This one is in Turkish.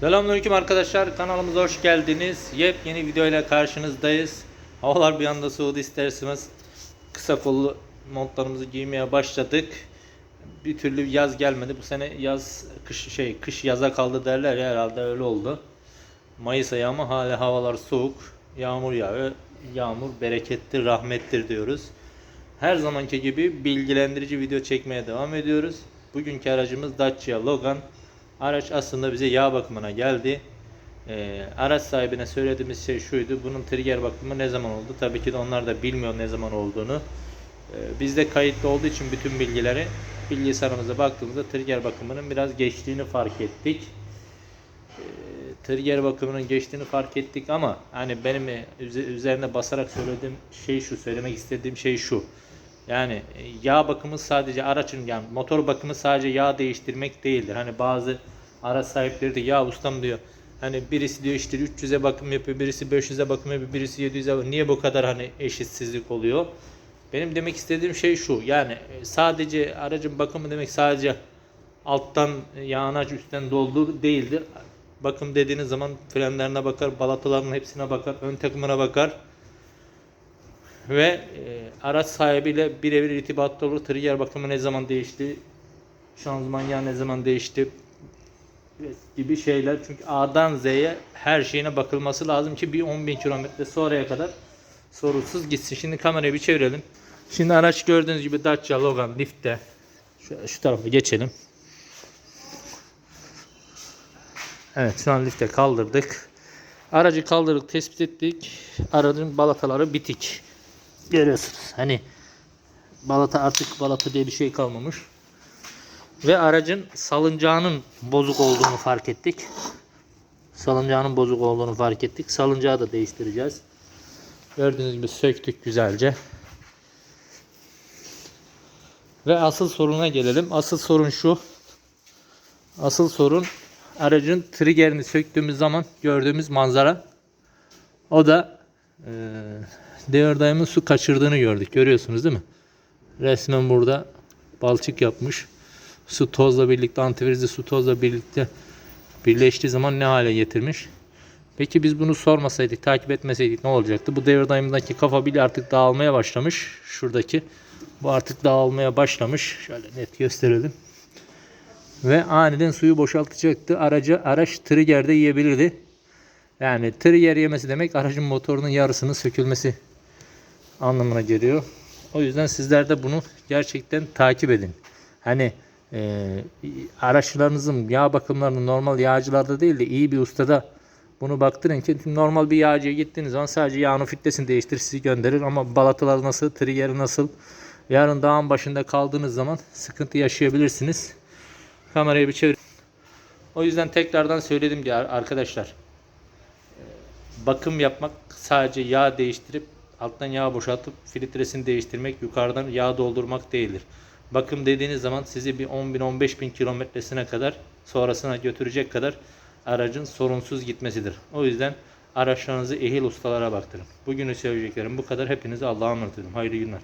Selamünaleyküm arkadaşlar. Kanalımıza hoş geldiniz. Yepyeni video ile karşınızdayız. Havalar bir anda soğudu isterseniz kısa kollu montlarımızı giymeye başladık. Bir türlü yaz gelmedi. Bu sene yaz kış şey kış yaza kaldı derler ya herhalde öyle oldu. Mayıs ayı ama hala havalar soğuk. Yağmur yağıyor. Yağmur berekettir, rahmettir diyoruz. Her zamanki gibi bilgilendirici video çekmeye devam ediyoruz. Bugünkü aracımız Dacia Logan. Araç aslında bize yağ bakımına geldi. Ee, araç sahibine söylediğimiz şey şuydu. Bunun trigger bakımı ne zaman oldu? Tabii ki de onlar da bilmiyor ne zaman olduğunu. Ee, bizde kayıtlı olduğu için bütün bilgileri bilgisayarımıza baktığımızda trigger bakımının biraz geçtiğini fark ettik. Ee, trigger bakımının geçtiğini fark ettik ama hani benim e, üze- üzerine basarak söylediğim şey şu, söylemek istediğim şey şu. Yani e, yağ bakımı sadece aracın yani motor bakımı sadece yağ değiştirmek değildir. Hani bazı araç sahipleri de ya ustam diyor. Hani birisi diyor işte 300'e bakım yapıyor, birisi 500'e bakım yapıyor, birisi 700'e bakım. Niye bu kadar hani eşitsizlik oluyor? Benim demek istediğim şey şu. Yani e, sadece aracın bakımı demek sadece alttan yağını aç üstten doldur değildir. Bakım dediğiniz zaman frenlerine bakar, balatalarının hepsine bakar, ön takımına bakar ve e, araç sahibiyle birebir irtibatta olur. Trigger bakımı ne zaman değişti, şanzıman yağı ne zaman değişti gibi şeyler. Çünkü A'dan Z'ye her şeyine bakılması lazım ki bir 10.000 kilometre sonraya kadar sorunsuz gitsin. Şimdi kamerayı bir çevirelim. Şimdi araç gördüğünüz gibi Dacia Logan lifte. Şu, şu tarafa geçelim. Evet şu an lifte kaldırdık. Aracı kaldırdık, tespit ettik. Aracın balataları bitik. Görüyorsunuz. Hani balata artık balata diye bir şey kalmamış. Ve aracın salıncağının bozuk olduğunu fark ettik. Salıncağının bozuk olduğunu fark ettik. Salıncağı da değiştireceğiz. Gördüğünüz gibi söktük güzelce. Ve asıl soruna gelelim. Asıl sorun şu. Asıl sorun aracın triggerini söktüğümüz zaman gördüğümüz manzara. O da eee Devir dayımın su kaçırdığını gördük. Görüyorsunuz değil mi? Resmen burada balçık yapmış. Su tozla birlikte antifrizli su tozla birlikte birleştiği zaman ne hale getirmiş. Peki biz bunu sormasaydık, takip etmeseydik ne olacaktı? Bu devir dayımındaki kafa bile artık dağılmaya başlamış. Şuradaki. Bu artık dağılmaya başlamış. Şöyle net gösterelim. Ve aniden suyu boşaltacaktı. Aracı araç triggerde yiyebilirdi. Yani trigger yemesi demek aracın motorunun yarısının sökülmesi anlamına geliyor. O yüzden sizler de bunu gerçekten takip edin. Hani e, araçlarınızın yağ bakımlarını normal yağcılarda değil de iyi bir ustada bunu baktırın ki normal bir yağcıya gittiğiniz zaman sadece yağının filtresini değiştirir sizi gönderir ama balatalar nasıl, triggeri nasıl yarın dağın başında kaldığınız zaman sıkıntı yaşayabilirsiniz. Kamerayı bir çevir. O yüzden tekrardan söyledim ki arkadaşlar bakım yapmak sadece yağ değiştirip alttan yağ boşaltıp filtresini değiştirmek, yukarıdan yağ doldurmak değildir. Bakım dediğiniz zaman sizi bir 10 bin 15 bin kilometresine kadar sonrasına götürecek kadar aracın sorunsuz gitmesidir. O yüzden araçlarınızı ehil ustalara baktırın. Bugünü söyleyeceklerim bu kadar. Hepinize Allah'a emanet olun. Hayırlı günler.